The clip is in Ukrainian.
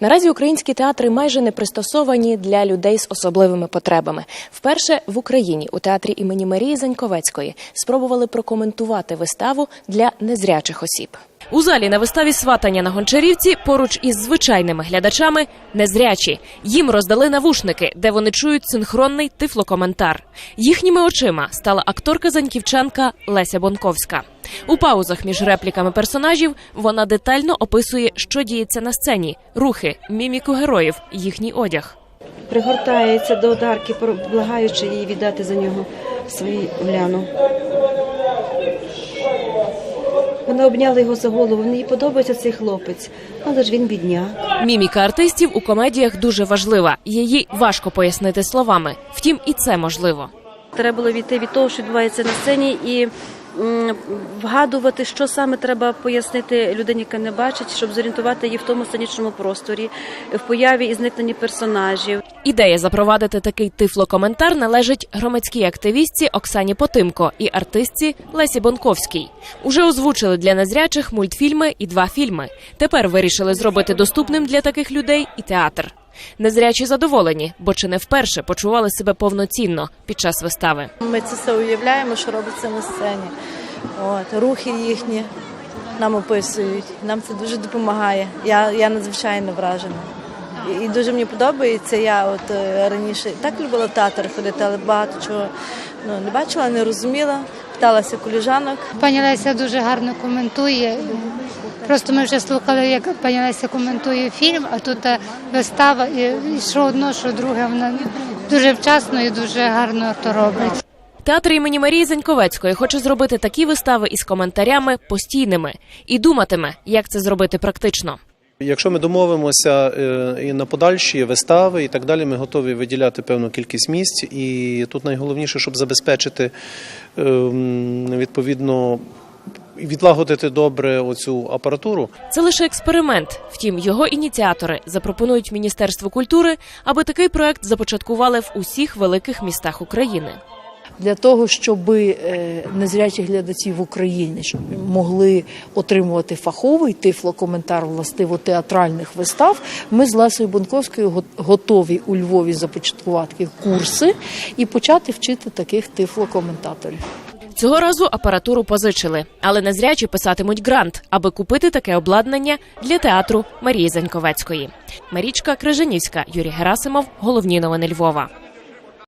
Наразі українські театри майже не пристосовані для людей з особливими потребами. Вперше в Україні у театрі імені Марії Заньковецької спробували прокоментувати виставу для незрячих осіб. У залі на виставі сватання на гончарівці поруч із звичайними глядачами незрячі. Їм роздали навушники, де вони чують синхронний тифлокоментар. Їхніми очима стала акторка заньківчанка Леся Бонковська. У паузах між репліками персонажів вона детально описує, що діється на сцені, рухи, міміку героїв, їхній одяг. пригортається до одарки, благаючи їй віддати за нього свою Уляну. Вона обняла його за голову. Мені подобається цей хлопець, але ж він бідняк. Міміка артистів у комедіях дуже важлива. Її важко пояснити словами. Втім, і це можливо. Треба було відійти від того, що відбувається на сцені, і вгадувати, що саме треба пояснити людині, яка не бачить, щоб зорієнтувати її в тому сценічному просторі, в появі і зникненні персонажів. Ідея запровадити такий тифлокоментар належить громадській активістці Оксані Потимко і артистці Лесі Бонковській. Уже озвучили для незрячих мультфільми і два фільми. Тепер вирішили зробити доступним для таких людей і театр. Незрячі задоволені, бо чи не вперше почували себе повноцінно під час вистави. Ми це все уявляємо, що робиться на сцені. От, рухи їхні нам описують. Нам це дуже допомагає. Я, я надзвичайно вражена. І, дуже мені подобається. Я от е, раніше так любила в театр ходити, але багато чого ну, не бачила, не розуміла. Питалася коліжанок. Пані Леся дуже гарно коментує. Просто ми вже слухали, як пані Леся коментує фільм, а тут е, вистава, і і що одно, що друге, вона дуже вчасно і дуже гарно то робить. Театр імені Марії Заньковецької хоче зробити такі вистави із коментарями постійними і думатиме, як це зробити практично. Якщо ми домовимося е, і на подальші вистави і так далі, ми готові виділяти певну кількість місць. І тут найголовніше, щоб забезпечити е, відповідно відлагодити добре оцю апаратуру. Це лише експеримент. Втім, його ініціатори запропонують Міністерству культури, аби такий проект започаткували в усіх великих містах України. Для того, щоб е, незрячі глядачі в Україні могли отримувати фаховий тифлокоментар властиво театральних вистав. Ми з Лесою Бонковською готові у Львові започаткувати курси і почати вчити таких тифлокоментаторів. Цього разу апаратуру позичили, але незрячі писатимуть грант, аби купити таке обладнання для театру Марії Заньковецької. Марічка Крижанівська, Юрій Герасимов. Головні новини Львова.